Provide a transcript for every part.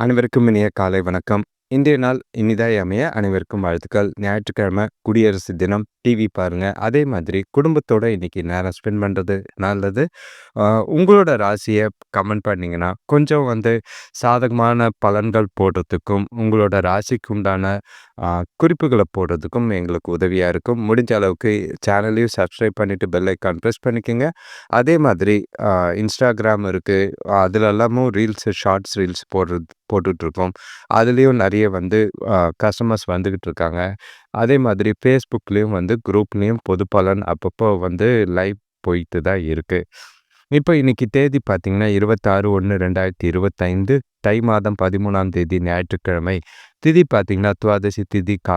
அனைவருக்கும் இனிய காலை வணக்கம். இன்றைய நாள் இனிதாய் அமைய அனைவருக்கும் வாழ்த்துக்கள். ஞாயிற்றுக்கிழமை குடியரசு தினம். டிவி பாருங்க. அதே மாதிரி குடும்பத்தோட இன்னைக்கு நேரம் ஸ்பெண்ட் பண்ணுறது நல்லது. உங்களோட ராசியை கமெண்ட் பண்ணிங்கன்னா கொஞ்சம் வந்து சாதகமான பலன்கள் போடுறதுக்கும் உங்களோட ராசிக்கு உண்டான குறிப்புகளை போடுறதுக்கும் எங்களுக்கு உதவியாக இருக்கும். முடிஞ்ச அளவுக்கு சேனலையும் சப்ஸ்கிரைப் பண்ணிவிட்டு பெல் ஐக்கான் ப்ரெஸ் பண்ணிக்கோங்க. அதே மாதிரி இன்ஸ்டாகிராம் இருக்குது அதுலெல்லாமும் ரீல்ஸு ஷார்ட்ஸ் ரீல்ஸ் போடுறது போட்டுட்ருக்கோம் அதுலேயும் நிறைய வந்து கஸ்டமர்ஸ் வந்துக்கிட்டு இருக்காங்க. அதே மாதிரி ஃபேஸ்புக்லேயும் வந்து குரூப்லேயும் பொது பலன் அப்பப்போ வந்து லைவ் போயிட்டு தான் இருக்குது இப்போ இன்றைக்கி தேதி பார்த்தீங்கன்னா இருபத்தாறு ஒன்று ரெண்டாயிரத்தி இருபத்தைந்து தை மாதம் பதிமூணாம் தேதி ஞாயிற்றுக்கிழமை. திதி பார்த்திங்கன்னா துவாதசி திதி கா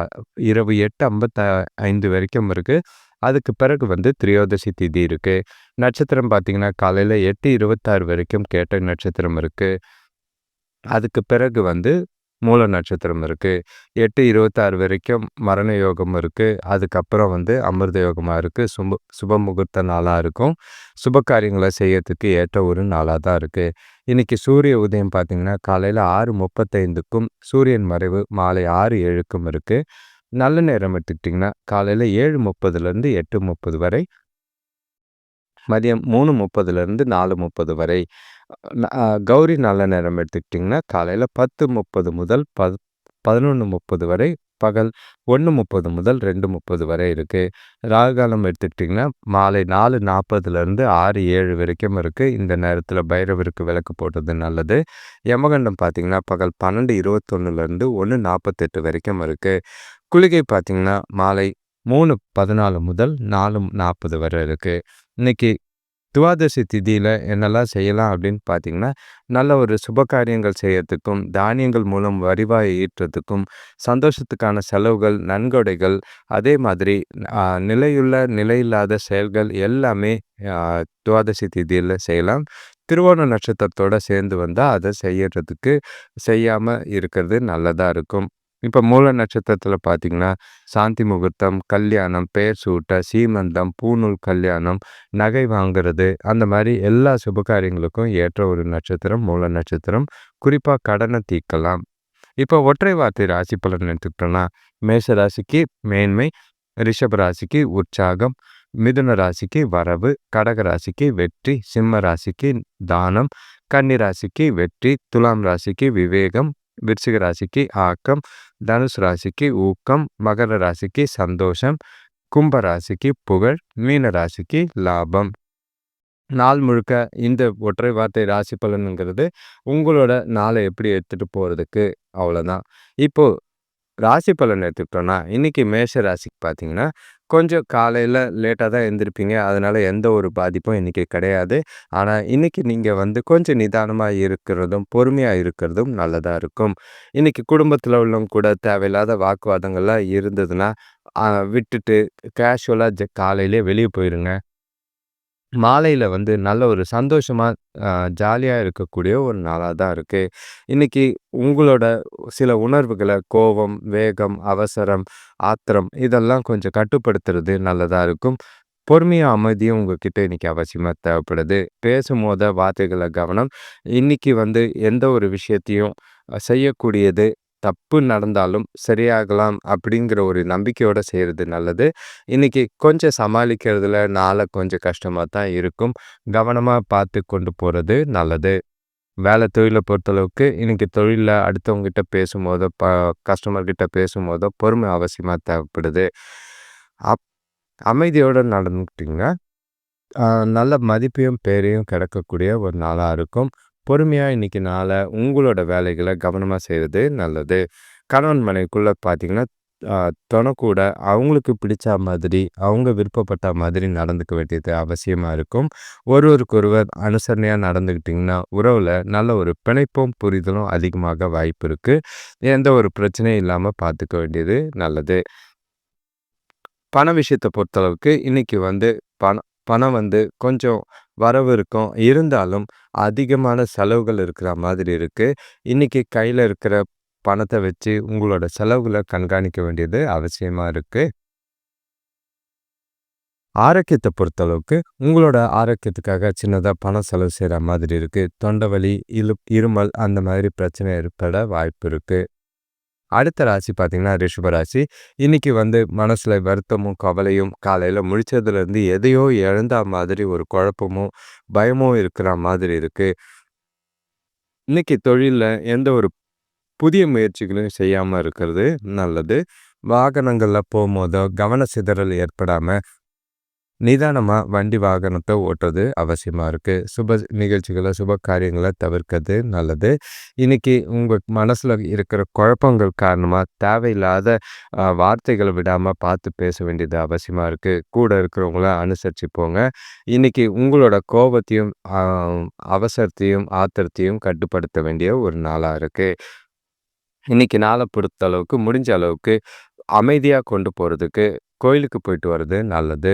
இரவு எட்டு ஐம்பத்த ஐந்து வரைக்கும் இருக்குது அதுக்கு பிறகு வந்து திரியோதசி திதி இருக்குது நட்சத்திரம் பார்த்தீங்கன்னா காலையில் எட்டு இருபத்தாறு வரைக்கும் கேட்ட நட்சத்திரம் இருக்குது அதுக்கு பிறகு வந்து மூல நட்சத்திரம் இருக்குது எட்டு இருபத்தாறு வரைக்கும் மரண யோகம் இருக்குது அதுக்கப்புறம் வந்து அமிர்த யோகமாக இருக்குது சுப சுப முகூர்த்த நாளாக இருக்கும். சுப காரியங்களை செய்யறதுக்கு ஏற்ற ஒரு நாளாக தான் இருக்குது இன்றைக்கி சூரிய உதயம் பார்த்திங்கன்னா காலையில் ஆறு முப்பத்தைந்துக்கும் சூரியன் மறைவு மாலை ஆறு ஏழுக்கும் இருக்குது நல்ல நேரம் எடுத்துக்கிட்டிங்கன்னா காலையில் ஏழு முப்பதுலேருந்து எட்டு முப்பது வரை மதியம் மூணு முப்பதுலேருந்து நாலு முப்பது வரை கௌரி நல்ல நேரம் எடுத்துக்கிட்டிங்கன்னா காலையில் பத்து முப்பது முதல் பத் பதினொன்று முப்பது வரை பகல் ஒன்று முப்பது முதல் ரெண்டு முப்பது வரை இருக்குது ராகுகாலம் எடுத்துக்கிட்டிங்கன்னா மாலை நாலு நாற்பதுலேருந்து ஆறு ஏழு வரைக்கும் இருக்குது இந்த நேரத்தில் பைரவருக்கு விளக்கு போட்டது நல்லது. யமகண்டம் பார்த்திங்கன்னா பகல் பன்னெண்டு இருபத்தொன்னுலேருந்து ஒன்று நாற்பத்தெட்டு வரைக்கும் இருக்குது குளிகை பார்த்திங்கன்னா மாலை மூணு பதினாலு முதல் நாலு நாற்பது வரை இருக்குது இன்றைக்கி துவாதசி திதியில் என்னெல்லாம் செய்யலாம் அப்படின்னு பார்த்தீங்கன்னா நல்ல ஒரு சுப காரியங்கள் செய்யறதுக்கும் தானியங்கள் மூலம் வருவாய் ஈட்டுறதுக்கும் சந்தோஷத்துக்கான செலவுகள் நன்கொடைகள் அதே மாதிரி நிலையுள்ள நிலையில்லாத செயல்கள் எல்லாமே துவாதசி திதியில் செய்யலாம். திருவோண நட்சத்திரத்தோடு சேர்ந்து வந்தால் அதை செய்யறதுக்கு செய்யாமல் இருக்கிறது நல்லதாக இருக்கும். இப்போ மூல நட்சத்திரத்தில் பார்த்தீங்கன்னா சாந்தி முகூர்த்தம் கல்யாணம் பெயர் சூட்ட சீமந்தம் பூநூல் கல்யாணம் நகை வாங்கிறது அந்த மாதிரி எல்லா சுப காரியங்களுக்கும் ஏற்ற ஒரு நட்சத்திரம் மூல நட்சத்திரம். குறிப்பாக கடனை தீர்க்கலாம் இப்போ ஒற்றை வார்த்தை ராசி பலன் எடுத்துக்கிட்டோன்னா மேஷ ராசிக்கு மேன்மை ரிஷப ராசிக்கு உற்சாகம் மிதுன ராசிக்கு வரவு கடக ராசிக்கு வெற்றி சிம்ம ராசிக்கு தானம் கன்னி ராசிக்கு வெற்றி துலாம் ராசிக்கு விவேகம் விருச்சிக ராசிக்கு ஆக்கம் தனுஷ் ராசிக்கு ஊக்கம் மகர ராசிக்கு சந்தோஷம் கும்ப ராசிக்கு புகழ் மீன ராசிக்கு லாபம் நாள் முழுக்க இந்த ஒற்றை வார்த்தை ராசி பலனுங்கிறது உங்களோட நாளை எப்படி எடுத்துகிட்டு போகிறதுக்கு அவ்வளோதான் இப்போது ராசி பலன் எடுத்துக்கிட்டோன்னா இன்றைக்கி மேஷ ராசிக்கு பார்த்தீங்கன்னா கொஞ்சம் காலையில் லேட்டாக தான் எழுந்திருப்பீங்க அதனால் எந்த ஒரு பாதிப்பும் இன்றைக்கி கிடையாது. ஆனால் இன்றைக்கி நீங்கள் வந்து கொஞ்சம் நிதானமாக இருக்கிறதும் பொறுமையாக இருக்கிறதும் நல்லதாக இருக்கும். இன்றைக்கி குடும்பத்தில் உள்ளவங்க கூட தேவையில்லாத வாக்குவாதங்கள்லாம் இருந்ததுன்னா விட்டுட்டு கேஷுவலாக ஜ காலையிலே வெளியே போயிடுங்க மாலையில் வந்து நல்ல ஒரு சந்தோஷமாக ஜாலியாக இருக்கக்கூடிய ஒரு நாளாக தான் இருக்குது இன்றைக்கி உங்களோட சில உணர்வுகளை கோபம் வேகம் அவசரம் ஆத்திரம் இதெல்லாம் கொஞ்சம் கட்டுப்படுத்துறது நல்லதாக இருக்கும். பொறுமையாக அமைதியும் உங்ககிட்ட இன்றைக்கி அவசியமாக தேவைப்படுது. பேசும்போத வார்த்தைகளை கவனம். இன்றைக்கி வந்து எந்த ஒரு விஷயத்தையும் செய்யக்கூடியது தப்பு நடந்தாலும் சரியாகலாம் அப்படிங்கிற ஒரு நம்பிக்கையோடு செய்கிறது நல்லது. இன்றைக்கி கொஞ்சம் சமாளிக்கிறதுல நாளை கொஞ்சம் கஷ்டமாக தான் இருக்கும். கவனமாக பார்த்து கொண்டு போகிறது நல்லது. வேலை தொழிலை பொறுத்தளவுக்கு இன்றைக்கி தொழிலில் அடுத்தவங்ககிட்ட பேசும்போதோ ப கஸ்டமர்கிட்ட பேசும்போதோ பொறுமை அவசியமாக தேவைப்படுது. அப் அமைதியோடு நடந்துக்கிட்டிங்கன்னா நல்ல மதிப்பையும் பேரையும் கிடைக்கக்கூடிய ஒரு நாளாக இருக்கும். பொறுமையாக இன்றைக்கி நாளை உங்களோட வேலைகளை கவனமாக செய்கிறது நல்லது. கணவன் மனைவிக்குள்ளே பார்த்தீங்கன்னா தொணக்கூட அவங்களுக்கு பிடிச்ச மாதிரி அவங்க விருப்பப்பட்ட மாதிரி நடந்துக்க வேண்டியது அவசியமாக இருக்கும். ஒருவருக்கொருவர் அனுசரணையாக நடந்துக்கிட்டிங்கன்னா உறவில் நல்ல ஒரு பிணைப்பும் புரிதலும் அதிகமாக வாய்ப்பு இருக்குது எந்த ஒரு பிரச்சனையும் இல்லாமல் பார்த்துக்க வேண்டியது நல்லது. பண விஷயத்தை பொறுத்தளவுக்கு இன்றைக்கி வந்து பணம் பணம் வந்து கொஞ்சம் வரவு இருக்கும். இருந்தாலும் அதிகமான செலவுகள் இருக்கிற மாதிரி இருக்குது இன்றைக்கி கையில் இருக்கிற பணத்தை வச்சு உங்களோட செலவுகளை கண்காணிக்க வேண்டியது அவசியமாக இருக்குது ஆரோக்கியத்தை பொறுத்தளவுக்கு, உங்களோட ஆரோக்கியத்துக்காக சின்னதாக பணம் செலவு செய்கிற மாதிரி இருக்குது தொண்டை வலி, இலு இருமல் அந்த மாதிரி பிரச்சனை ஏற்பட வாய்ப்பு இருக்குது அடுத்த ராசி பார்த்தீங்கன்னா, ரிஷபராசி இன்றைக்கி வந்து மனசில் வருத்தமும், கவலையும் காலையில் முழிச்சதுலேருந்து எதையோ இழந்த மாதிரி ஒரு குழப்பமும், பயமும் இருக்கிற மாதிரி இருக்குது இன்றைக்கி தொழிலில் எந்த ஒரு புதிய முயற்சிகளையும் செய்யாமல் இருக்கிறது நல்லது. வாகனங்களில் போகும்போதோ கவன சிதறல் ஏற்படாமல் நிதானமாக வண்டி வாகனத்தை ஓட்டுறது அவசியமாக இருக்குது சுப நிகழ்ச்சிகளை சுப காரியங்களை தவிர்க்கிறது நல்லது. இன்றைக்கி உங்கள் மனசில் இருக்கிற குழப்பங்கள் காரணமாக தேவையில்லாத வார்த்தைகளை விடாமல் பார்த்து பேச வேண்டியது அவசியமாக இருக்குது கூட இருக்கிறவங்கள அனுசரித்து போங்க. இன்றைக்கி உங்களோட கோபத்தையும், அவசரத்தையும், ஆத்திரத்தையும் கட்டுப்படுத்த வேண்டிய ஒரு நாளாக இருக்குது இன்றைக்கி நாளை பொறுத்த அளவுக்கு முடிஞ்ச அளவுக்கு அமைதியாக கொண்டு போகிறதுக்கு கோயிலுக்கு போயிட்டு வர்றது நல்லது.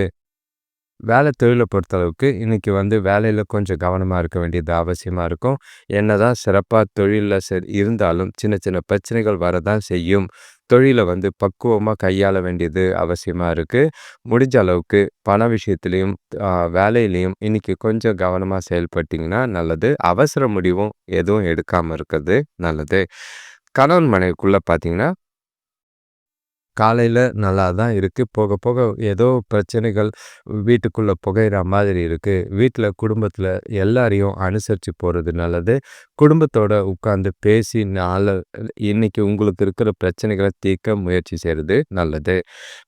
வேலை தொழிலை பொறுத்தளவுக்கு இன்றைக்கி வந்து வேலையில் கொஞ்சம் கவனமாக இருக்க வேண்டியது அவசியமாக இருக்கும். என்ன தான் சிறப்பாக தொழிலில் சரி இருந்தாலும் சின்ன சின்ன பிரச்சனைகள் வரதான் செய்யும். தொழிலை வந்து பக்குவமாக கையாள வேண்டியது அவசியமாக இருக்குது முடிஞ்ச அளவுக்கு பண விஷயத்துலேயும் வேலையிலையும் இன்றைக்கி கொஞ்சம் கவனமாக செயல்பட்டிங்கன்னா நல்லது. அவசர முடிவும் எதுவும் எடுக்காமல் இருக்கிறது நல்லது. கணவன் மனைவிக்குள்ளே பார்த்திங்கன்னா காலையில் நல்லா தான் இருக்குது போக போக ஏதோ பிரச்சனைகள் வீட்டுக்குள்ளே புகையிற மாதிரி இருக்குது வீட்டில் குடும்பத்தில் எல்லாரையும் அனுசரித்து போகிறது நல்லது. குடும்பத்தோட உட்காந்து பேசி நாளை இன்றைக்கி உங்களுக்கு இருக்கிற பிரச்சனைகளை தீர்க்க முயற்சி செய்கிறது நல்லது.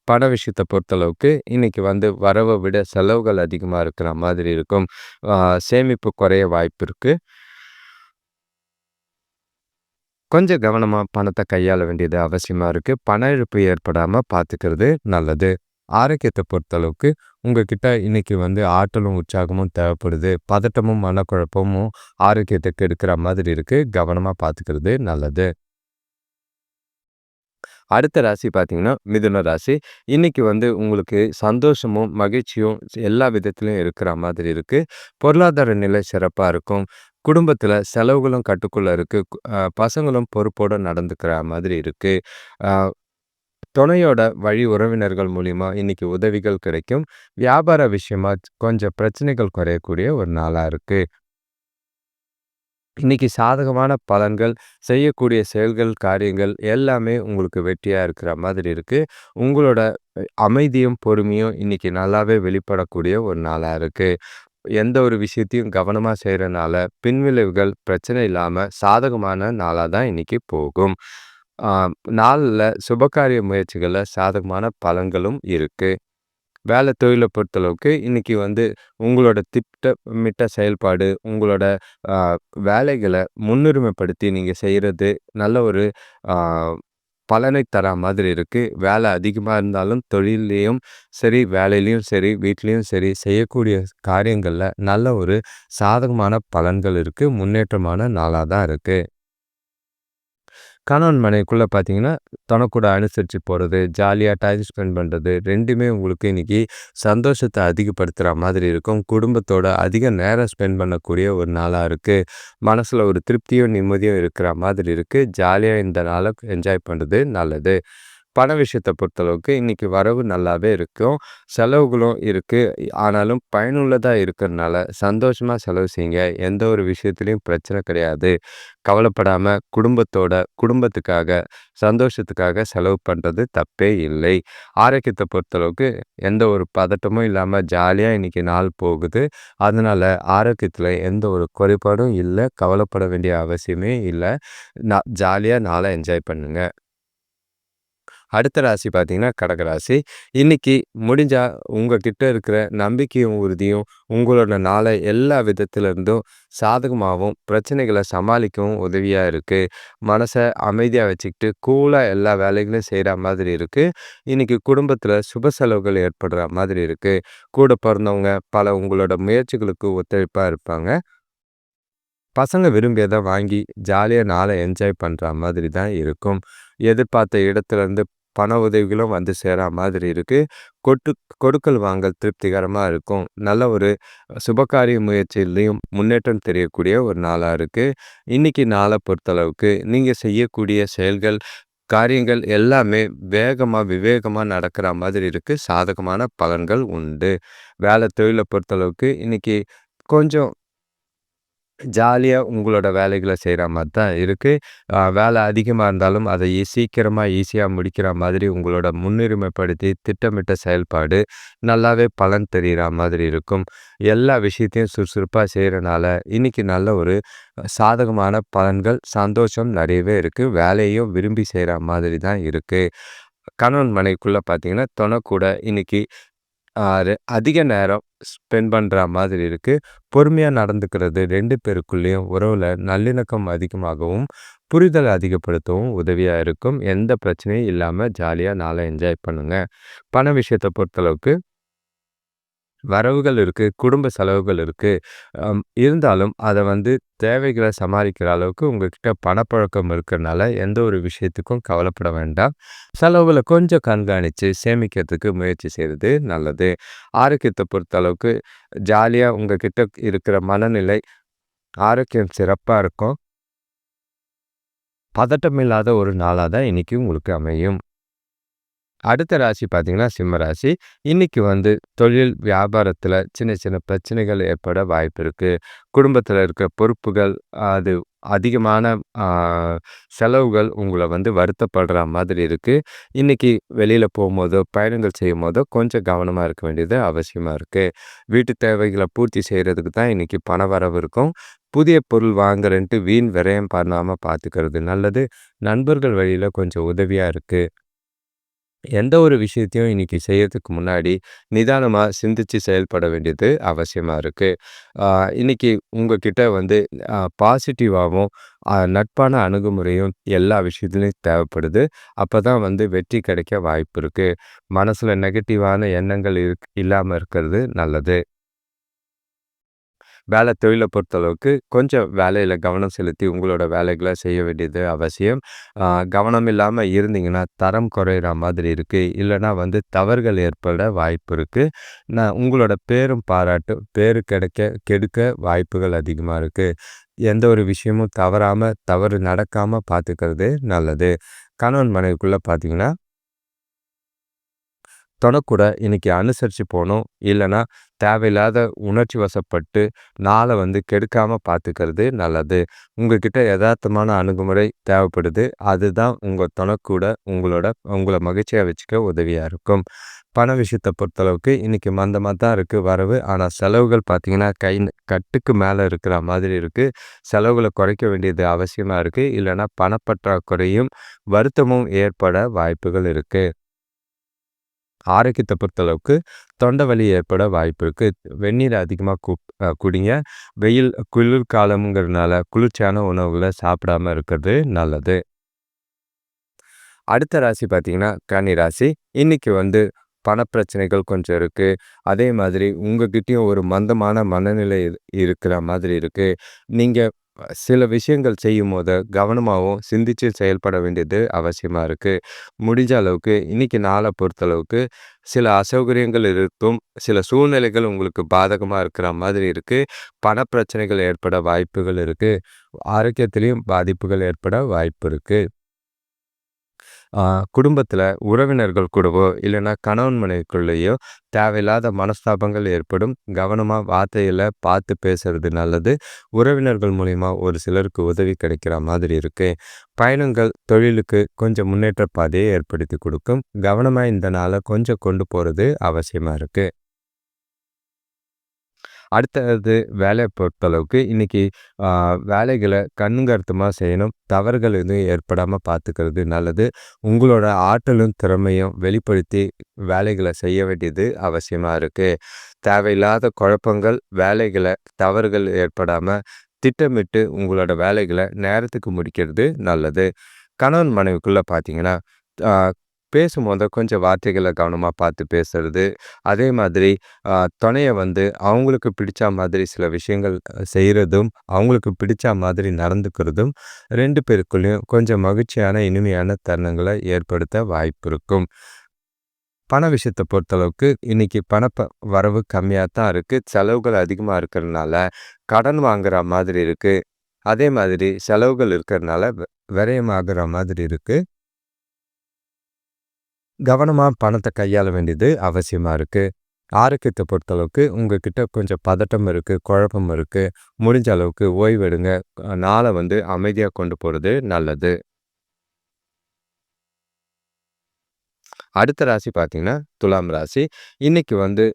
பண விஷயத்தை பொறுத்தளவுக்கு இன்றைக்கி வந்து வரவை விட செலவுகள் அதிகமாக இருக்கிற மாதிரி இருக்கும். சேமிப்பு குறைய வாய்ப்பு இருக்குது கொஞ்சம் கவனமா பணத்தை கையாள வேண்டியது அவசியமா இருக்கு. பண இழப்பு ஏற்படாம பார்த்துக்கிறது நல்லது. ஆரோக்கியத்தை பொறுத்தளவுக்கு உங்ககிட்ட இன்னைக்கு வந்து ஆற்றலும், உற்சாகமும் தேவைப்படுது. பதட்டமும், மனக்குழப்பமும் ஆரோக்கியத்தை கெடுக்கிற மாதிரி இருக்கு. கவனமா பார்த்துக்கிறது நல்லது. அடுத்த ராசி பார்த்தீங்கன்னா, மிதுன ராசி. இன்னைக்கு வந்து உங்களுக்கு சந்தோஷமும், மகிழ்ச்சியும் எல்லா விதத்திலயும் இருக்கிற மாதிரி இருக்கு. பொருளாதார நிலை சிறப்பா இருக்கும். குடும்பத்தில் செலவுகளும் கட்டுக்குள்ளே இருக்குது பசங்களும் பொறுப்போடு நடந்துக்கிற மாதிரி இருக்குது துணையோட வழி உறவினர்கள் மூலிமா இன்னைக்கு உதவிகள் கிடைக்கும். வியாபார விஷயமா கொஞ்சம் பிரச்சனைகள் குறையக்கூடிய ஒரு நாளாக இருக்குது இன்னைக்கு சாதகமான பலன்கள், செய்யக்கூடிய செயல்கள், காரியங்கள் எல்லாமே உங்களுக்கு வெற்றியாக இருக்கிற மாதிரி இருக்குது உங்களோட அமைதியும், பொறுமையும் இன்னைக்கு நல்லாவே வெளிப்படக்கூடிய ஒரு நாளாக இருக்குது எந்த ஒரு விஷயத்தையும் கவனமாக செய்கிறனால பின்விளைவுகள் பிரச்சனை இல்லாமல் சாதகமான நாளாக தான் இன்றைக்கி போகும். நாளில் சுபகாரிய முயற்சிகளில் சாதகமான பலன்களும் இருக்குது வேலை தொழிலை பொறுத்தளவுக்கு இன்றைக்கி வந்து உங்களோட திட்டமிட்ட செயல்பாடு, உங்களோட வேலைகளை முன்னுரிமைப்படுத்தி நீங்கள் செய்கிறது நல்ல ஒரு பலனை தர மாதிரி இருக்குது வேலை அதிகமாக இருந்தாலும் தொழில்லையும் சரி, வேலையிலையும் சரி, வீட்லேயும் சரி செய்யக்கூடிய காரியங்களில் நல்ல ஒரு சாதகமான பலன்கள் இருக்குது முன்னேற்றமான நாளாக தான் இருக்குது கணவன் மனைவிக்குள்ளே பார்த்தீங்கன்னா, தனக்கூட அனுசரித்து போகிறது ஜாலியாக டைம் ஸ்பெண்ட் பண்ணுறது ரெண்டுமே உங்களுக்கு இன்னைக்கு சந்தோஷத்தை அதிகப்படுத்துகிற மாதிரி இருக்கும். குடும்பத்தோட அதிக நேரம் ஸ்பெண்ட் பண்ணக்கூடிய ஒரு நாளாக இருக்குது மனசில் ஒரு திருப்தியும், நிம்மதியும் இருக்கிற மாதிரி இருக்குது ஜாலியாக இந்த நாளை என்ஜாய் பண்ணுறது நல்லது. பண விஷயத்த பொறுத்தளவுக்கு இன்றைக்கி வரவு நல்லாவே இருக்கும். செலவுகளும் இருக்குது ஆனாலும் பயனுள்ளதாக இருக்கிறனால சந்தோஷமாக செலவு செய்யுங்க. எந்த ஒரு விஷயத்துலையும் பிரச்சனை கிடையாது. கவலைப்படாமல் குடும்பத்தோட குடும்பத்துக்காக, சந்தோஷத்துக்காக செலவு பண்ணுறது தப்பே இல்லை. ஆரோக்கியத்தை பொறுத்தளவுக்கு எந்த ஒரு பதட்டமும் இல்லாமல் ஜாலியாக இன்றைக்கி நாள் போகுது. அதனால் ஆரோக்கியத்தில் எந்த ஒரு குறைபாடும் இல்லை கவலைப்பட வேண்டிய அவசியமே இல்லை நான் ஜாலியாக நாளை என்ஜாய் பண்ணுங்கள் அடுத்த ராசி பார்த்தீங்கன்னா, கடகராசி இன்னைக்கு முடிஞ்சால் உங்ககிட்ட இருக்கிற நம்பிக்கையும், உறுதியும் உங்களோட நாளை எல்லா விதத்திலிருந்தும் சாதகமாகவும் பிரச்சனைகளை சமாளிக்கவும் உதவியாக இருக்குது மனசை அமைதியாக வச்சுக்கிட்டு கூலாக எல்லா வேலைகளும் செய்கிற மாதிரி இருக்குது இன்னைக்கு குடும்பத்தில் சுப செலவுகள் ஏற்படுற மாதிரி இருக்குது கூட பிறந்தவங்க பல உங்களோட முயற்சிகளுக்கு ஒத்துழைப்பாக இருப்பாங்க. பசங்க விரும்பியதை வாங்கி ஜாலியாக நாளை என்ஜாய் பண்ணுற மாதிரி தான் இருக்கும். எதிர்பார்த்த இடத்துலருந்து பண உதவிகளும் வந்து சேரா மாதிரி இருக்குது கொட்டு கொடுக்கல் வாங்கல் திருப்திகரமாக இருக்கும். நல்ல ஒரு சுபகாரிய முயற்சியிலையும் முன்னேற்றம் தெரியக்கூடிய ஒரு நாளாக இருக்குது இன்னைக்கு நாளை பொறுத்தளவுக்கு நீங்கள் செய்யக்கூடிய செயல்கள் காரியங்கள் எல்லாமே வேகமாக விவேகமாக நடக்கிற மாதிரி இருக்குது சாதகமான பலன்கள் உண்டு. வேலை தொழிலை பொறுத்தளவுக்கு இன்றைக்கி கொஞ்சம் ஜாலியாக உங்களோட வேலைகளை செய்கிற மாதிரி தான் இருக்குது வேலை அதிகமாக இருந்தாலும் அதை சீக்கிரமாக ஈஸியாக முடிக்கிற மாதிரி உங்களோட முன்னுரிமைப்படுத்தி திட்டமிட்ட செயல்பாடு நல்லாவே பலன் தெரிகிற மாதிரி இருக்கும். எல்லா விஷயத்தையும் சுறுசுறுப்பாக செய்கிறனால இன்னைக்கு நல்ல ஒரு சாதகமான பலன்கள், சந்தோஷம் நிறையவே இருக்குது வேலையும் விரும்பி செய்கிற மாதிரி தான் இருக்குது கணவன் மனைவிக்குள்ளே பார்த்தீங்கன்னா, தொணக்கூட இன்றைக்கி அதிக நேரம் ஸ்பெண்ட் பண்ணுற மாதிரி இருக்குது பொறுமையாக நடந்துக்கிறது ரெண்டு பேருக்குள்ளேயும் உறவில் நல்லிணக்கம் அதிகமாகவும், புரிதல் அதிகப்படுத்தவும் உதவியாக இருக்கும். எந்த பிரச்சனையும் இல்லாமல் ஜாலியாக நாளை என்ஜாய் பண்ணுங்கள் பண விஷயத்த பொறுத்தளவுக்கு வரவுகள் இருக்குது குடும்ப செலவுகள் இருக்குது இருந்தாலும் அதை வந்து தேவைகளை சமாளிக்கிற அளவுக்கு உங்ககிட்ட பணப்பழக்கம் இருக்கிறனால, எந்த ஒரு விஷயத்துக்கும் கவலைப்பட வேண்டாம். செலவுகளை கொஞ்சம் கண்காணித்து சேமிக்கிறதுக்கு முயற்சி செய்கிறது நல்லது. ஆரோக்கியத்தை பொறுத்த அளவுக்கு ஜாலியாக உங்ககிட்ட இருக்கிற மனநிலை, ஆரோக்கியம் சிறப்பாக இருக்கும். பதட்டம் இல்லாத ஒரு நாளாக தான் இன்றைக்கி உங்களுக்கு அமையும். அடுத்த ராசி பார்த்தீங்கன்னா, சிம்ம ராசி. இன்றைக்கி வந்து தொழில், வியாபாரத்தில் சின்ன சின்ன பிரச்சனைகள் ஏற்பட வாய்ப்பு இருக்குது குடும்பத்தில் இருக்க பொறுப்புகள், அது அதிகமான செலவுகள் உங்களை வந்து வருத்தப்படுற மாதிரி இருக்குது இன்றைக்கி வெளியில் போகும்போதோ பயணங்கள் செய்யும் போதோ கொஞ்சம் கவனமாக இருக்க வேண்டியது அவசியமாக இருக்குது வீட்டு தேவைகளை பூர்த்தி செய்கிறதுக்கு தான் இன்றைக்கி பண வரவு இருக்கும். புதிய பொருள் வாங்குறேன்ட்டு வீண் விரயம் பண்ணாமல் பார்த்துக்கிறது நல்லது. நண்பர்கள் வழியில் கொஞ்சம் உதவியாக இருக்குது எந்த ஒரு விஷயத்தையும் இன்னைக்கு செய்யறதுக்கு முன்னாடி, நிதானமாக சிந்திச்சு செயல்பட வேண்டியது அவசியமாக இருக்குது இன்னைக்கு உங்ககிட்ட வந்து பாசிட்டிவாகவும் நட்பான அணுகுமுறையும் எல்லா விஷயத்துலையும் தேவைப்படுது. அப்போ தான் வந்து வெற்றி கிடைக்க வாய்ப்பு இருக்குது மனசில் நெகட்டிவான எண்ணங்கள் இருக் இல்லாமல் இருக்கிறது நல்லது. வேலை தொழிலை பொறுத்தளவுக்கு கொஞ்சம் வேலையில் கவனம் செலுத்தி உங்களோட வேலைகளை செய்ய வேண்டியது அவசியம். கவனம் இல்லாமல் இருந்தீங்கன்னா, தரம் குறையிற மாதிரி இருக்குது இல்லைனா வந்து தவறுகள் ஏற்பட வாய்ப்பு இருக்குது நான் உங்களோட பேரும் பாராட்டும் பேரு கிடைக்க கெடுக்க வாய்ப்புகள் அதிகமாக இருக்குது எந்த ஒரு விஷயமும் தவறாமல் தவறு நடக்காமல் பார்த்துக்கிறது நல்லது. கணவன் மனைவிக்குள்ளே பார்த்தீங்கன்னா தனக்கூட இன்னைக்கு அனுசரித்து போகணும் இல்லைன்னா தேவையில்லாத உணர்ச்சி வசப்பட்டு நாளை வந்து கெடுக்காமல் பார்த்துக்கிறது நல்லது. உங்ககிட்ட எதார்த்தமான அணுகுமுறை தேவைப்படுது. அதுதான் உங்கள் தனக்கூட உங்களோட உங்களை மகிழ்ச்சியாக வச்சுக்க உதவியாக இருக்கும். பண விஷயத்தை பொறுத்தளவுக்கு இன்றைக்கி மந்தமாக தான் இருக்குது வரவு. ஆனால் செலவுகள் பார்த்திங்கன்னா கை கட்டுக்கு மேலே இருக்கிற மாதிரி இருக்குது செலவுகளை குறைக்க வேண்டியது அவசியமாக இருக்குது இல்லன்னா பணப்பற்றாக்குறையும், வருத்தமும் ஏற்பட வாய்ப்புகள் இருக்குது ஆரோக்கியத்தை பொறுத்தளவுக்கு தொண்டை வலி ஏற்பட வாய்ப்பு இருக்குது வெந்நீர் அதிகமாக கு குடிங்க. வெயில் குளிர்காலம்ங்கிறதுனால குளிர்ச்சியான உணவுகளை சாப்பிடாம இருக்கிறது நல்லது. அடுத்த ராசி பார்த்தீங்கன்னா, கன்னி ராசி. இன்னைக்கு வந்து பணப்பிரச்சனைகள் கொஞ்சம் இருக்குது அதே மாதிரி உங்ககிட்டேயும் ஒரு மந்தமான மனநிலை இருக்கிற மாதிரி இருக்குது நீங்கள் சில விஷயங்கள் செய்யும் போது கவனமாகவும் சிந்திச்சு செயல்பட வேண்டியது அவசியமாக இருக்குது முடிஞ்ச அளவுக்கு இன்னைக்கு நாளை பொறுத்தளவுக்கு சில அசௌகரியங்கள் இருக்கும். சில சூழ்நிலைகள் உங்களுக்கு பாதகமாக இருக்கிற மாதிரி இருக்குது பணப்பிரச்சனைகள் ஏற்பட வாய்ப்புகள் இருக்குது ஆரோக்கியத்திலையும் பாதிப்புகள் ஏற்பட வாய்ப்பு இருக்குது குடும்பத்தில் உறவினர்கள் கூடவோ, இல்லைன்னா கணவன் மனைவிக்குள்ளேயோ தேவையில்லாத மனஸ்தாபங்கள் ஏற்படும். கவனமாக வார்த்தையில் பார்த்து பேசுறது நல்லது. உறவினர்கள் மூலிமா ஒரு சிலருக்கு உதவி கிடைக்கிற மாதிரி இருக்குது பயணங்கள் தொழிலுக்கு கொஞ்சம் முன்னேற்ற பாதையை ஏற்படுத்தி கொடுக்கும். கவனமாக இந்த நாளை கொஞ்சம் கொண்டு போகிறது அவசியமாக இருக்குது அடுத்தது வேலையை பொறுத்தளவுக்கு இன்னைக்கு வேலைகளை கண்ணுங்கருத்தமாக செய்யணும். தவறுகள் எதுவும் ஏற்படாமல் பார்த்துக்கிறது நல்லது. உங்களோட ஆற்றலும், திறமையும் வெளிப்படுத்தி வேலைகளை செய்ய வேண்டியது அவசியமாக இருக்குது தேவையில்லாத குழப்பங்கள், வேலைகளை தவறுகள் ஏற்படாமல் திட்டமிட்டு உங்களோட வேலைகளை நேரத்துக்கு முடிக்கிறது நல்லது. கணவன் மனைவிக்குள்ளே பார்த்தீங்கன்னா, பேசும்போது கொஞ்சம் வார்த்தைகளை கவனமாக பார்த்து பேசுறது. அதே மாதிரி துணையை வந்து அவங்களுக்கு பிடிச்ச மாதிரி சில விஷயங்கள் செய்கிறதும் அவங்களுக்கு பிடிச்ச மாதிரி நடந்துக்கிறதும் ரெண்டு பேருக்குள்ளேயும் கொஞ்சம் மகிழ்ச்சியான, இனிமையான தருணங்களை ஏற்படுத்த வாய்ப்பு இருக்கும். பண விஷயத்தை பொறுத்தளவுக்கு இன்னைக்கு பணப்ப வரவு கம்மியாக தான் இருக்குது செலவுகள் அதிகமாக இருக்கிறதுனால கடன் வாங்குற மாதிரி இருக்குது அதே மாதிரி செலவுகள் இருக்கிறதுனால வ மாதிரி இருக்குது கவனமாக பணத்தை கையாள வேண்டியது அவசியமாக இருக்குது ஆரோக்கியத்தை பொறுத்தளவுக்கு உங்ககிட்ட கொஞ்சம் பதட்டம் இருக்குது குழப்பம் இருக்குது முடிஞ்ச அளவுக்கு ஓய்வு நாளை வந்து அமைதியாக கொண்டு போகிறது நல்லது. அடுத்த ராசி பார்த்தீங்கன்னா, துலாம் ராசி. இன்னைக்கு வந்து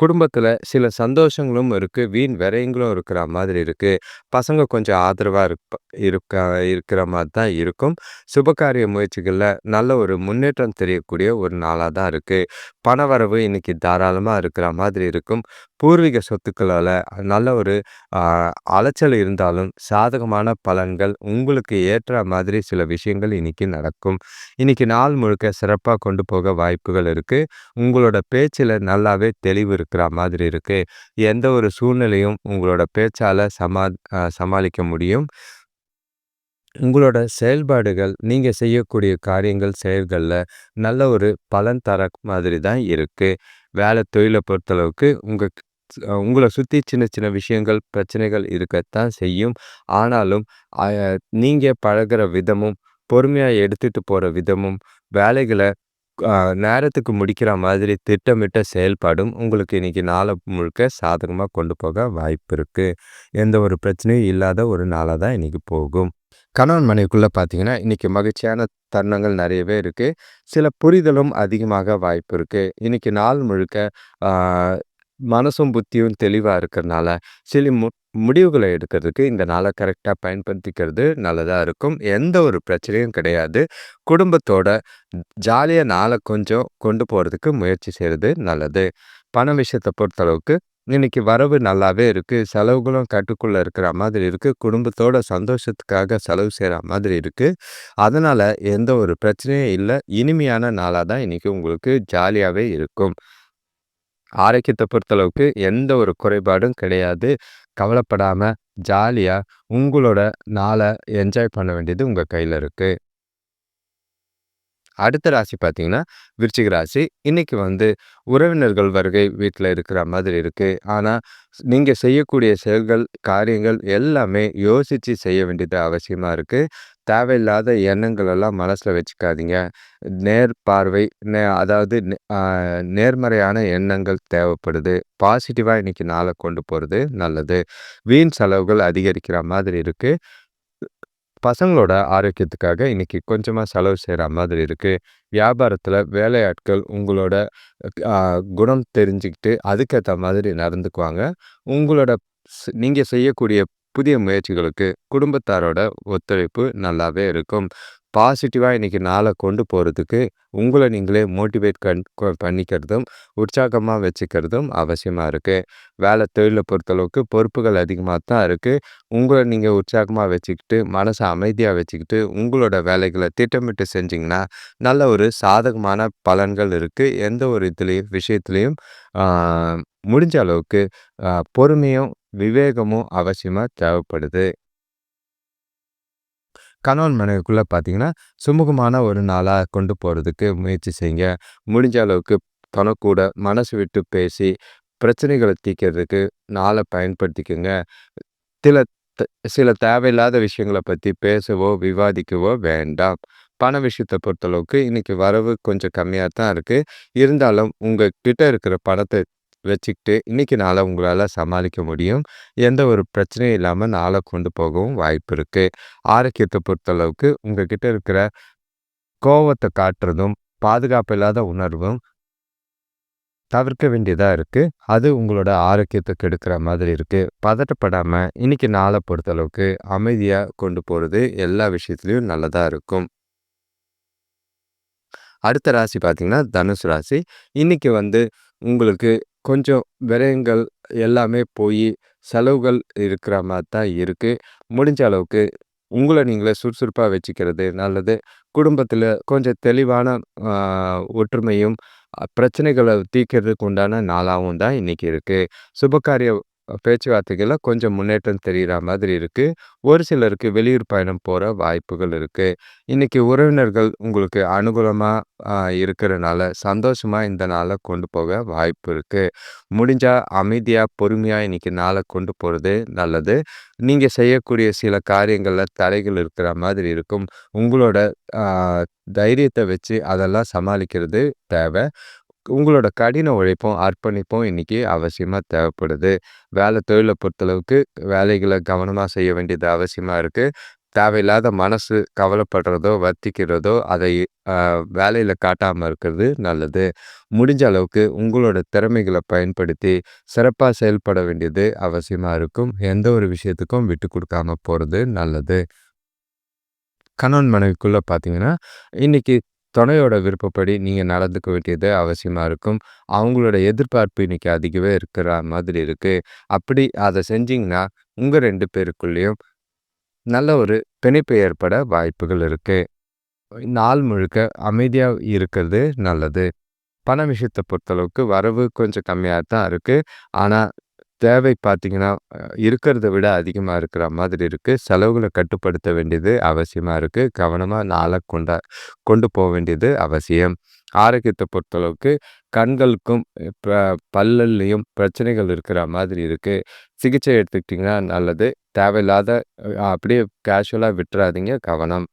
குடும்பத்தில் சில சந்தோஷங்களும் இருக்குது வீண் விரயங்களும் இருக்கிற மாதிரி இருக்குது பசங்க கொஞ்சம் ஆதரவாக இருப்ப இருக்கா இருக்கிற மாதிரி தான் இருக்கும். சுபகாரிய முயற்சிகளில் நல்ல ஒரு முன்னேற்றம் தெரியக்கூடிய ஒரு நாளாக தான் இருக்குது பணவரவு இன்னைக்கு தாராளமாக இருக்கிற மாதிரி இருக்கும். பூர்வீக சொத்துக்களால் நல்ல ஒரு அலைச்சல் இருந்தாலும், சாதகமான பலன்கள் உங்களுக்கு ஏற்ற மாதிரி சில விஷயங்கள் இன்றைக்கி நடக்கும். இன்றைக்கி நாள் முழுக்க சிறப்பாக கொண்டு போக வாய்ப்புகள் இருக்குது உங்களோட பேச்சில் நல்லாவே தெளிவு இருக்கிற மாதிரி இருக்குது எந்த ஒரு சூழ்நிலையும் உங்களோட பேச்சால் சமா சமாளிக்க முடியும். உங்களோட செயல்பாடுகள், நீங்கள் செய்யக்கூடிய காரியங்கள், செயல்களில் நல்ல ஒரு பலன் தர மாதிரி தான் இருக்குது வேலை தொழிலை பொறுத்தளவுக்கு உங்கள் உங்களை சுற்றி சின்ன சின்ன விஷயங்கள், பிரச்சனைகள் இருக்கத்தான் செய்யும். ஆனாலும் நீங்கள் பழகிற பழகுற விதமும், பொறுமையாக எடுத்துகிட்டு போகிற விதமும், வேலைகளை நேரத்துக்கு முடிக்கிற மாதிரி திட்டமிட்ட செயல்பாடும் உங்களுக்கு இன்றைக்கி நாளை முழுக்க சாதகமாக கொண்டு போக வாய்ப்பு இருக்குது எந்த ஒரு பிரச்சனையும் இல்லாத ஒரு நாளாக தான் இன்றைக்கி போகும். கணவன் மனைவிக்குள்ளே பார்த்தீங்கன்னா, இன்னைக்கு மகிழ்ச்சியான தருணங்கள் நிறையவே இருக்குது சில புரிதலும் அதிகமாக வாய்ப்பு இருக்குது இன்றைக்கி நாள் முழுக்க மனசும், புத்தியும் தெளிவாக இருக்கிறனால, சில மு முடிவுகளை எடுக்கிறதுக்கு இந்த நாளை கரெக்டாக பயன்படுத்திக்கிறது நல்லதாக இருக்கும். எந்த ஒரு பிரச்சனையும் கிடையாது. குடும்பத்தோட ஜாலியாக நாளை கொஞ்சம் கொண்டு போகிறதுக்கு முயற்சி செய்கிறது நல்லது. பண விஷயத்த பொறுத்தளவுக்கு இன்னைக்கு வரவு நல்லாவே இருக்குது செலவுகளும் கட்டுக்குள்ளே இருக்கிற மாதிரி இருக்குது குடும்பத்தோட சந்தோஷத்துக்காக செலவு செய்கிற மாதிரி இருக்குது அதனால் எந்த ஒரு பிரச்சனையும் இல்லை இனிமையான நாளாக தான் இன்றைக்கி உங்களுக்கு ஜாலியாகவே இருக்கும். ஆரோக்கியத்தை பொறுத்தளவுக்கு எந்த ஒரு குறைபாடும் கிடையாது. கவலைப்படாம ஜாலியா உங்களோட நாளை என்ஜாய் பண்ண வேண்டியது உங்க கையில இருக்கு. அடுத்த ராசி பார்த்தீங்கன்னா, விருச்சிக ராசி. இன்னைக்கு வந்து உறவினர்கள் வருகை வீட்டில் இருக்கிற மாதிரி இருக்கு. ஆனா, நீங்க செய்யக்கூடிய செயல்கள், காரியங்கள் எல்லாமே யோசிச்சு செய்ய வேண்டியது அவசியமா இருக்கு. தேவையில்லாத எண்ணங்கள் எல்லாம் வச்சுக்காதீங்க. நேர் பார்வை, நே அதாவது நேர்மறையான எண்ணங்கள் தேவைப்படுது. பாசிட்டிவாக இன்றைக்கி நாளை கொண்டு போகிறது நல்லது. வீண் செலவுகள் அதிகரிக்கிற மாதிரி இருக்குது பசங்களோட ஆரோக்கியத்துக்காக இன்றைக்கி கொஞ்சமாக செலவு செய்கிற மாதிரி இருக்குது வியாபாரத்தில் வேலையாட்கள் உங்களோட குணம் தெரிஞ்சுக்கிட்டு, அதுக்கேற்ற மாதிரி நடந்துக்குவாங்க. உங்களோட நீங்கள் செய்யக்கூடிய புதிய முயற்சிகளுக்கு குடும்பத்தாரோட ஒத்துழைப்பு நல்லாவே இருக்கும். பாசிட்டிவாக இன்றைக்கி நாளை கொண்டு போகிறதுக்கு உங்களை நீங்களே மோட்டிவேட் கண் பண்ணிக்கிறதும், உற்சாகமாக வச்சுக்கிறதும் அவசியமாக இருக்குது வேலை தொழிலை பொறுத்தளவுக்கு பொறுப்புகள் அதிகமாக தான் இருக்குது உங்களை நீங்கள் உற்சாகமாக வச்சுக்கிட்டு, மனசை அமைதியாக வச்சுக்கிட்டு, உங்களோட வேலைகளை திட்டமிட்டு செஞ்சிங்கன்னா நல்ல ஒரு சாதகமான பலன்கள் இருக்குது எந்த ஒரு இதுலேயும் விஷயத்துலேயும் முடிஞ்ச அளவுக்கு பொறுமையும், விவேகமும் அவசியமாக தேவைப்படுது. கணவன் மனைவிக்குள்ளே பார்த்தீங்கன்னா, சுமூகமான ஒரு நாளாக கொண்டு போகிறதுக்கு முயற்சி செய்யுங்க. முடிஞ்ச அளவுக்கு தனக்கூட மனசு விட்டு பேசி, பிரச்சனைகளை தீர்க்கிறதுக்கு நாளை பயன்படுத்திக்கங்க. சில சில தேவையில்லாத விஷயங்களை பற்றி பேசவோ, விவாதிக்கவோ வேண்டாம். பண விஷயத்தை பொறுத்தளவுக்கு இன்றைக்கி வரவு கொஞ்சம் கம்மியாக தான் இருக்குது இருந்தாலும் உங்கள் கிட்டே இருக்கிற பணத்தை வச்சுக்கிட்டு, இன்றைக்கி நாளை உங்களால் சமாளிக்க முடியும். எந்த ஒரு பிரச்சனையும் இல்லாமல் நாளை கொண்டு போகவும் வாய்ப்பு இருக்குது ஆரோக்கியத்தை பொறுத்தளவுக்கு உங்கள் கிட்டே இருக்கிற கோபத்தை காட்டுறதும், பாதுகாப்பு இல்லாத உணர்வும் தவிர்க்க வேண்டியதாக இருக்குது அது உங்களோட ஆரோக்கியத்தை கெடுக்கிற மாதிரி இருக்குது பதட்டப்படாமல் இன்னைக்கு நாளை பொறுத்தளவுக்கு அமைதியாக கொண்டு போகிறது எல்லா விஷயத்துலேயும் நல்லதாக இருக்கும். அடுத்த ராசி பார்த்திங்கன்னா தனுசு ராசி. இன்றைக்கி வந்து உங்களுக்கு கொஞ்சம் விரயங்கள் எல்லாமே போய் செலவுகள் இருக்கிற மாதிரி தான் இருக்குது முடிஞ்ச அளவுக்கு உங்களை நீங்களே சுறுசுறுப்பாக வச்சுக்கிறது நல்லது. குடும்பத்தில் கொஞ்சம் தெளிவான ஒற்றுமையும், பிரச்சனைகளை தீர்க்கிறதுக்கு உண்டான நாளாகவும் தான் இன்றைக்கி இருக்குது சுபகாரிய பேச்சுவார்த்தைகளில் கொஞ்சம் முன்னேற்றம் தெரியிற மாதிரி இருக்குது ஒரு சிலருக்கு வெளியூர் பயணம் போகிற வாய்ப்புகள் இருக்குது இன்றைக்கி உறவினர்கள் உங்களுக்கு அனுகூலமாக இருக்கிறனால, சந்தோஷமாக இந்த நாளை கொண்டு போக வாய்ப்பு இருக்குது முடிஞ்சால் அமைதியாக பொறுமையாக இன்னைக்கு நாளை கொண்டு போகிறது நல்லது. நீங்கள் செய்யக்கூடிய சில காரியங்களில் தடைகள் இருக்கிற மாதிரி இருக்கும். உங்களோட தைரியத்தை வச்சு அதெல்லாம் சமாளிக்கிறது தேவை உங்களோட கடின உழைப்பும், அர்ப்பணிப்பும் இன்றைக்கி அவசியமாக தேவைப்படுது. வேலை தொழிலை பொறுத்தளவுக்கு வேலைகளை கவனமாக செய்ய வேண்டியது அவசியமாக இருக்குது தேவையில்லாத மனசு கவலைப்படுறதோ, வருத்திக்கிறதோ, அதை வேலையில் காட்டாமல் இருக்கிறது நல்லது. முடிஞ்ச அளவுக்கு உங்களோட திறமைகளை பயன்படுத்தி சிறப்பாக செயல்பட வேண்டியது அவசியமாக இருக்கும். எந்த ஒரு விஷயத்துக்கும் விட்டு குடுக்காம போகிறது நல்லது. கணவன் மனைவிக்குள்ளே பார்த்தீங்கன்னா, இன்றைக்கி துணையோட விருப்பப்படி நீங்கள் நடந்துக்க வேண்டியது அவசியமாக இருக்கும். அவங்களோட எதிர்பார்ப்பு இன்னைக்கு அதிகவே இருக்கிற மாதிரி இருக்குது அப்படி அதை செஞ்சிங்கன்னா உங்கள் ரெண்டு பேருக்குள்ளேயும் நல்ல ஒரு பிணைப்பு ஏற்பட வாய்ப்புகள் இருக்குது நாள் முழுக்க அமைதியாக இருக்கிறது நல்லது. பண விஷயத்தை பொறுத்தளவுக்கு வரவு கொஞ்சம் கம்மியாக தான் இருக்குது ஆனால் தேவை பார்த்தீங்கன்னா, இருக்கிறத விட அதிகமாக இருக்கிற மாதிரி இருக்குது செலவுகளை கட்டுப்படுத்த வேண்டியது அவசியமாக இருக்குது கவனமாக நாளை கொண்டா கொண்டு போக வேண்டியது அவசியம். ஆரோக்கியத்தை பொறுத்தளவுக்கு கண்களுக்கும், ப பிரச்சனைகள் இருக்கிற மாதிரி இருக்குது சிகிச்சை எடுத்துக்கிட்டிங்கன்னா நல்லது. தேவையில்லாத அப்படியே கேஷுவலாக விட்டுறாதீங்க. கவனம்.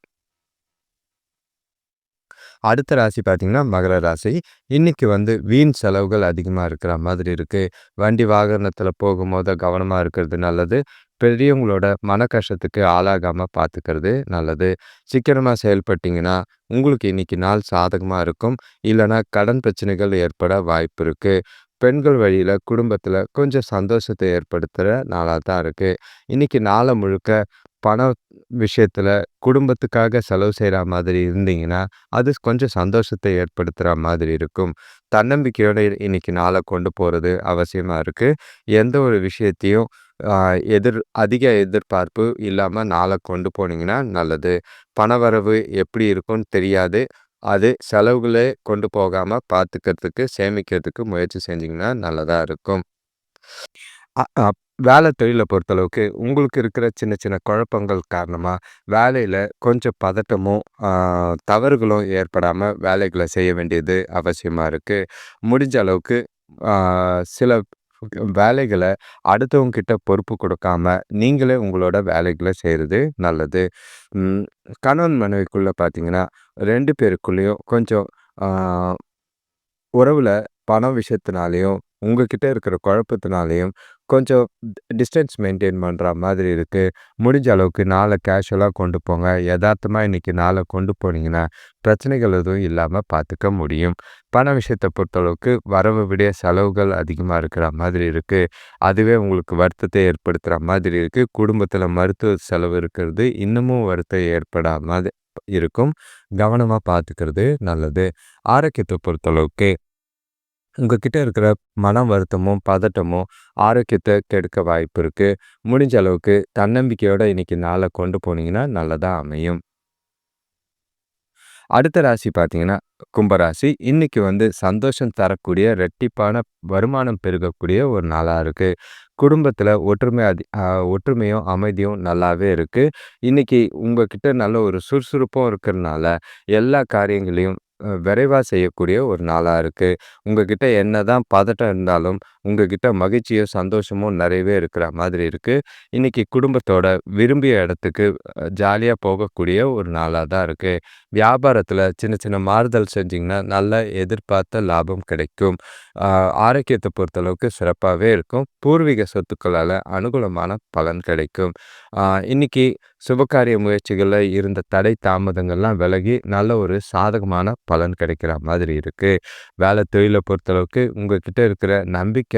அடுத்த ராசி பார்த்தீங்கன்னா, மகர ராசி. இன்னைக்கு வந்து வீண் செலவுகள் அதிகமாக இருக்கிற மாதிரி இருக்குது வண்டி வாகனத்தில் போகும்போது கவனமாக இருக்கிறது நல்லது. பெரியவங்களோட மன கஷ்டத்துக்கு ஆளாகாமல் பார்த்துக்கிறது நல்லது. சீக்கிரமாக செயல்பட்டீங்கன்னா, உங்களுக்கு இன்னைக்கு நாள் சாதகமாக இருக்கும். இல்லைன்னா கடன் பிரச்சனைகள் ஏற்பட வாய்ப்பு இருக்குது பெண்கள் வழியில் குடும்பத்தில் கொஞ்சம் சந்தோஷத்தை ஏற்படுத்துகிற நாளாக தான் இருக்குது இன்றைக்கி நாளை முழுக்க பண விஷயத்தில் குடும்பத்துக்காக செலவு செய்கிற மாதிரி இருந்தீங்கன்னா, அது கொஞ்சம் சந்தோஷத்தை ஏற்படுத்துகிற மாதிரி இருக்கும். தன்னம்பிக்கையோடு இன்னைக்கு நாளை கொண்டு போகிறது அவசியமாக இருக்குது எந்த ஒரு விஷயத்தையும் எதிர் அதிக எதிர்பார்ப்பு இல்லாமல் நாளை கொண்டு போனீங்கன்னா நல்லது. பணவரவு எப்படி இருக்கும்னு தெரியாது. அது செலவுகளே கொண்டு போகாமல் பார்த்துக்கிறதுக்கு, சேமிக்கிறதுக்கு முயற்சி செஞ்சிங்கன்னா நல்லதாக இருக்கும். அப் வேலை தொழிலை பொறுத்தளவுக்கு உங்களுக்கு இருக்கிற சின்ன சின்ன குழப்பங்கள் காரணமாக வேலையில் கொஞ்சம் பதட்டமும், தவறுகளும் ஏற்படாமல் வேலைகளை செய்ய வேண்டியது அவசியமாக இருக்குது முடிஞ்ச அளவுக்கு சில வேலைகளை அடுத்தவங்க கிட்ட பொறுப்பு கொடுக்காம நீங்களே உங்களோட வேலைகளை செய்கிறது நல்லது. கணவன் மனைவிக்குள்ளே பார்த்தீங்கன்னா, ரெண்டு பேருக்குள்ளேயும் கொஞ்சம் உறவில் உறவுல பணம் விஷயத்தினாலயும், உங்ககிட்ட இருக்கிற குழப்பத்தினாலேயும் கொஞ்சம் டிஸ்டன்ஸ் மெயின்டைன் பண்ணுற மாதிரி இருக்குது முடிஞ்ச அளவுக்கு நாளை கேஷுவலாக கொண்டு போங்க. யதார்த்தமாக இன்றைக்கி நாளை கொண்டு போனீங்கன்னா, பிரச்சனைகள் எதுவும் இல்லாமல் பார்த்துக்க முடியும். பண விஷயத்தை பொறுத்தளவுக்கு வரவ விட செலவுகள் அதிகமாக இருக்கிற மாதிரி இருக்குது அதுவே உங்களுக்கு வருத்தத்தை ஏற்படுத்துகிற மாதிரி இருக்குது குடும்பத்தில் மருத்துவ செலவு இருக்கிறது இன்னமும் வருத்தம் ஏற்படாம இருக்கும். கவனமாக பார்த்துக்கிறது நல்லது. ஆரோக்கியத்தை பொறுத்தளவுக்கு உங்ககிட்ட இருக்கிற மன வருத்தமும், பதட்டமும் ஆரோக்கியத்தை கெடுக்க வாய்ப்பு இருக்கு. முடிஞ்ச அளவுக்கு தன்னம்பிக்கையோட இன்னைக்கு நாளை கொண்டு போனீங்கன்னா நல்லதா அமையும். அடுத்த ராசி பார்த்தீங்கன்னா, கும்பராசி. இன்னைக்கு வந்து சந்தோஷம் தரக்கூடிய ரெட்டிப்பான வருமானம் பெருகக்கூடிய ஒரு நாளாக இருக்குது குடும்பத்தில் ஒற்றுமை அதி ஒற்றுமையும், அமைதியும் நல்லாவே இருக்குது இன்னைக்கு உங்ககிட்ட நல்ல ஒரு சுறுசுறுப்பும் இருக்கிறனால, எல்லா காரியங்களையும் விரைவாக செய்யக்கூடிய ஒரு நாளாக இருக்குது இருக்கு. என்ன தான் பதட்டம் இருந்தாலும், உங்ககிட்ட மகிழ்ச்சியும், சந்தோஷமும் நிறையவே இருக்கிற மாதிரி இருக்குது இன்னைக்கு குடும்பத்தோட விரும்பிய இடத்துக்கு ஜாலியாக போகக்கூடிய ஒரு நாளாக தான் இருக்குது வியாபாரத்தில் சின்ன சின்ன மாறுதல் செஞ்சிங்கன்னா நல்ல எதிர்பார்த்த லாபம் கிடைக்கும். ஆரோக்கியத்தை பொறுத்தளவுக்கு சிறப்பாகவே இருக்கும். பூர்வீக சொத்துக்களால் அனுகூலமான பலன் கிடைக்கும். இன்றைக்கி இன்னைக்கு சுபகாரிய முயற்சிகளில் இருந்த தடை, தாமதங்கள்லாம் விலகி நல்ல ஒரு சாதகமான பலன் கிடைக்கிற மாதிரி இருக்குது வேலை தொழிலை பொறுத்தளவுக்கு உங்ககிட்ட இருக்கிற நம்பிக்கை,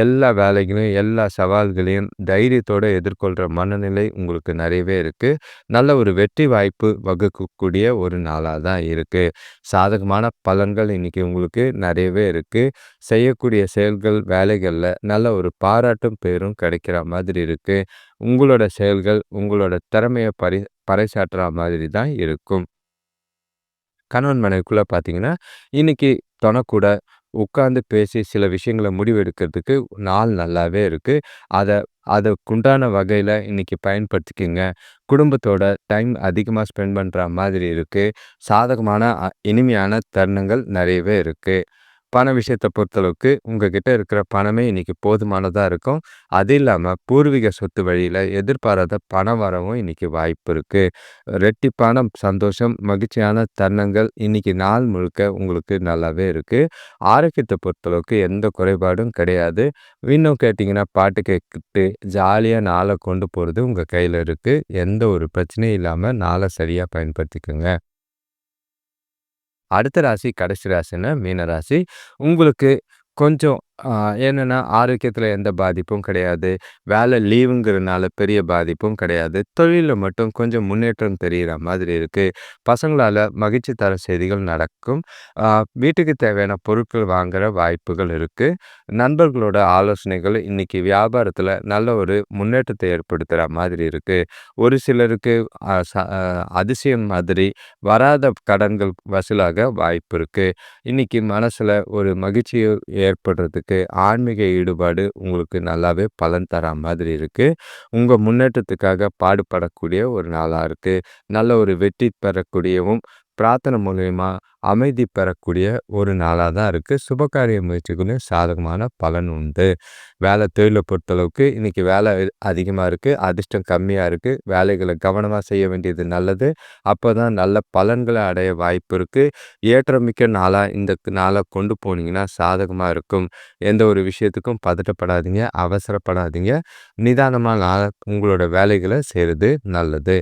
எல்லா வேலைகளையும், எல்லா சவால்களையும் தைரியத்தோடு எதிர்கொள்கிற மனநிலை உங்களுக்கு நிறையவே இருக்குது நல்ல ஒரு வெற்றி வாய்ப்பு வகுக்கக்கூடிய ஒரு நாளாக தான் இருக்குது சாதகமான பலன்கள் இன்றைக்கி உங்களுக்கு நிறையவே இருக்குது செய்யக்கூடிய செயல்கள், வேலைகளில் நல்ல ஒரு பாராட்டும், பேரும் கிடைக்கிற மாதிரி இருக்குது உங்களோட செயல்கள், உங்களோட திறமையை பரி பறைசாற்றுற மாதிரி தான் இருக்கும். கணவன் மனைவிக்குள்ளே பார்த்தீங்கன்னா, இன்றைக்கி தொணக்கூட உட்காந்து பேசி சில விஷயங்கள முடிவெடுக்கிறதுக்கு நாள் நல்லாவே இருக்கு. அத அதுக்குண்டான வகையில இன்னைக்கு பயன்படுத்திக்கங்க. குடும்பத்தோட டைம் அதிகமா ஸ்பெண்ட் பண்ற மாதிரி இருக்கு. சாதகமான அ இனிமையான தருணங்கள் நிறையவே இருக்கு. பண விஷயத்தை பொறுத்தளவுக்கு உங்ககிட்ட இருக்கிற பணமே இன்னைக்கு போதுமானதாக இருக்கும். அது இல்லாமல் பூர்வீக சொத்து வழியில் எதிர்பாராத பண வரவும் இன்னைக்கு வாய்ப்பு இருக்குது ரெட்டிப்பான சந்தோஷம், மகிழ்ச்சியான தருணங்கள் இன்னைக்கு நாள் முழுக்க உங்களுக்கு நல்லாவே இருக்குது ஆரோக்கியத்தை பொறுத்தளவுக்கு எந்த குறைபாடும் கிடையாது. இன்னும் கேட்டிங்கன்னா பாட்டு கேட்டுட்டு ஜாலியாக நாளை கொண்டு போகிறது உங்கள் கையில் இருக்குது எந்த ஒரு பிரச்சனையும் இல்லாமல் நாளை சரியாக பயன்படுத்திக்கங்க. அடுத்த ராசி கடைசி ராசின்னா மீன ராசி. உங்களுக்கு கொஞ்சம் என்னன்னா, ஆரோக்கியத்தில் எந்த பாதிப்பும் கிடையாது. வேலை லீவுங்கிறனால பெரிய பாதிப்பும் கிடையாது. தொழிலில் மட்டும் கொஞ்சம் முன்னேற்றம் தெரிகிற மாதிரி இருக்குது பசங்களால் மகிழ்ச்சி தர செய்திகள் நடக்கும். வீட்டுக்கு தேவையான பொருட்கள் வாங்குகிற வாய்ப்புகள் இருக்குது நண்பர்களோட ஆலோசனைகள் இன்றைக்கி வியாபாரத்தில் நல்ல ஒரு முன்னேற்றத்தை ஏற்படுத்துகிற மாதிரி இருக்குது ஒரு சிலருக்கு ச அதிசயம் மாதிரி வராத கடன்கள் வசூலாக வாய்ப்பு இருக்குது இன்றைக்கி மனசில் ஒரு மகிழ்ச்சியை ஏற்படுறதுக்கு ஆன்மீக ஈடுபாடு உங்களுக்கு நல்லாவே பலன் தர மாதிரி இருக்குது உங்கள் முன்னேற்றத்துக்காக பாடுபடக்கூடிய ஒரு நாளாக இருக்குது நல்ல ஒரு வெற்றி பெறக்கூடியவும், பிரார்த்தனை மூலயமா அமைதி பெறக்கூடிய ஒரு நாளாக தான் இருக்குது சுபகாரிய முயற்சிகளையும் சாதகமான பலன் உண்டு. வேலை தொழிலை பொறுத்தளவுக்கு இன்றைக்கி வேலை அதிகமாக இருக்குது அதிர்ஷ்டம் கம்மியாக இருக்குது வேலைகளை கவனமாக செய்ய வேண்டியது நல்லது. அப்போ தான் நல்ல பலன்களை அடைய வாய்ப்பு இருக்குது ஏற்றமிக்க நாளாக இந்த நாளாக கொண்டு போனீங்கன்னா சாதகமாக இருக்கும். எந்த ஒரு விஷயத்துக்கும் பதட்டப்படாதீங்க. அவசரப்படாதீங்க. நிதானமாக நாளாக உங்களோட வேலைகளை செய்கிறது நல்லது.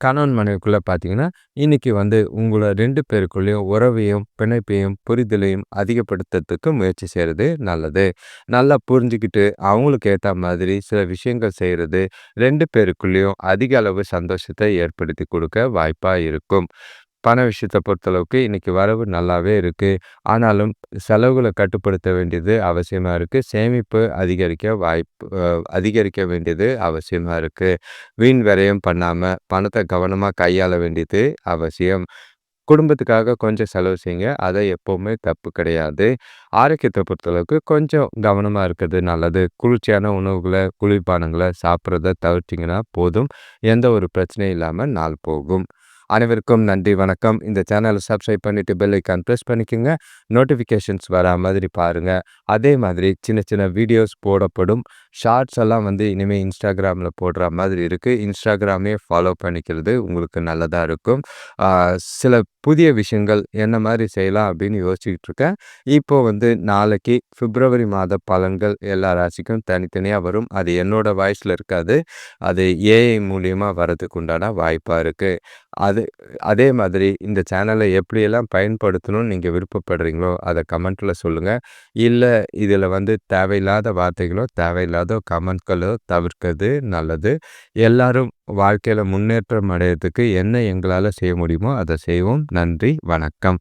கணவன் மனைவிக்குள்ளே பார்த்தீங்கன்னா, இன்னைக்கு வந்து உங்களை ரெண்டு பேருக்குள்ளேயும் உறவையும், பிணைப்பையும், புரிதலையும் அதிகப்படுத்துறதுக்கு முயற்சி செய்கிறது நல்லது. நல்லா புரிஞ்சுக்கிட்டு, அவங்களுக்கு ஏற்ற மாதிரி சில விஷயங்கள் செய்கிறது ரெண்டு பேருக்குள்ளேயும் அதிக அளவு சந்தோஷத்தை ஏற்படுத்தி கொடுக்க வாய்ப்பாக இருக்கும். பண விஷயத்தை பொறுத்தளவுக்கு இன்றைக்கி வரவு நல்லாவே இருக்குது ஆனாலும் செலவுகளை கட்டுப்படுத்த வேண்டியது அவசியமாக இருக்குது சேமிப்பு அதிகரிக்க வாய்ப்பு அதிகரிக்க வேண்டியது அவசியமாக இருக்குது வீண் விரயம் பண்ணாமல் பணத்தை கவனமாக கையாள வேண்டியது அவசியம். குடும்பத்துக்காக கொஞ்சம் செலவு செய்யுங்க. அதை எப்போவுமே தப்பு கிடையாது. ஆரோக்கியத்தை பொறுத்தளவுக்கு கொஞ்சம் கவனமாக இருக்கிறது நல்லது. குளிர்ச்சியான உணவுகளை குளிர்பானங்களை சாப்பிட்றத தவிர்த்தீங்கன்னா போதும். எந்த ஒரு பிரச்சனையும் இல்லாமல் நாள் போகும். அனைவருக்கும் நன்றி, வணக்கம். இந்த சேனலை சப்ஸ்கிரைப் பண்ணிட்டு பெல் ஐக்கான் ப்ரெஸ் பண்ணிக்கங்க. நோட்டிஃபிகேஷன்ஸ் வரா மாதிரி பாருங்கள் அதே மாதிரி சின்ன சின்ன வீடியோஸ் போடப்படும். ஷார்ட்ஸ் எல்லாம் வந்து இனிமேல் இன்ஸ்டாகிராமில் போடுற மாதிரி இருக்குது இன்ஸ்டாகிராமே ஃபாலோ பண்ணிக்கிறது உங்களுக்கு நல்லதாக இருக்கும். சில புதிய விஷயங்கள் என்ன மாதிரி செய்யலாம் அப்படின்னு யோசிச்சுக்கிட்டு இருக்கேன். இப்போ வந்து நாளைக்கு பிப்ரவரி மாத பலன்கள் எல்லா ராசிக்கும் தனித்தனியாக வரும். அது என்னோட வாய்ஸில் இருக்காது. அது ஏஐ மூலியமாக வரதுக்கு உண்டான வாய்ப்பாக இருக்குது அது அதே மாதிரி இந்த சேனலை எப்படியெல்லாம் பயன்படுத்தணும்னு நீங்கள் விருப்பப்படுறீங்களோ, அதை கமெண்ட்டில் சொல்லுங்கள் இல்லை இதில் வந்து தேவையில்லாத வார்த்தைகளோ, தேவையில்லாத கமெண்ட்களோ தவிர்க்கிறது நல்லது. எல்லாரும் வாழ்க்கையில் முன்னேற்றம் அடையிறதுக்கு என்ன எங்களால் செய்ய முடியுமோ, அதை செய்வோம். நன்றி, வணக்கம்.